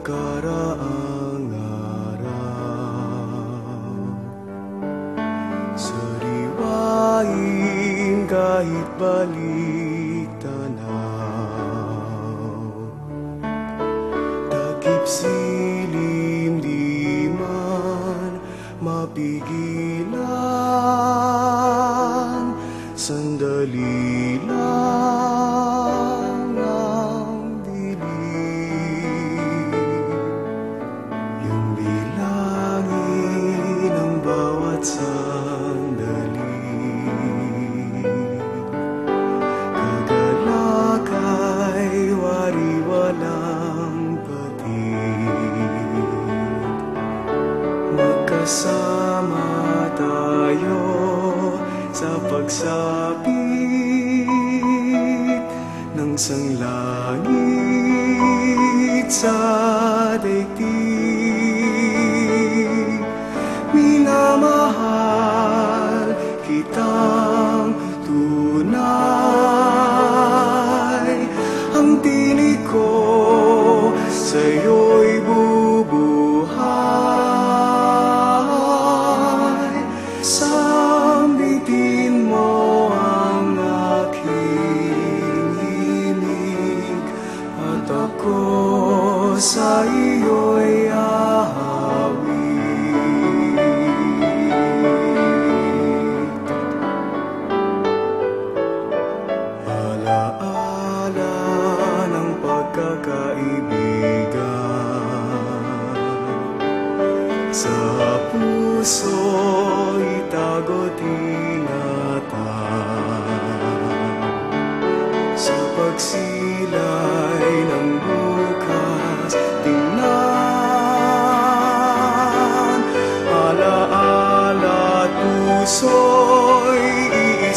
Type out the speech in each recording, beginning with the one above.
nakaraang araw. Sariwain kahit balik silim di mapigilan. Sandali Magkasama tayo sa pagsapit ng sanglangit sa daigdig. Sa iyo'y ahawit Alaala ng pagkakaibigan. Sa soy y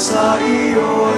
sa iyo'y aawit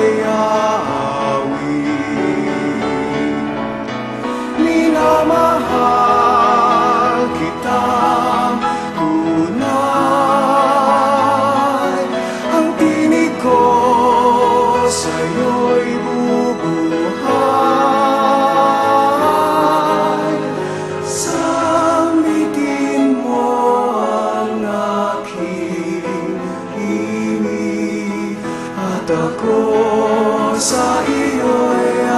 saw iyo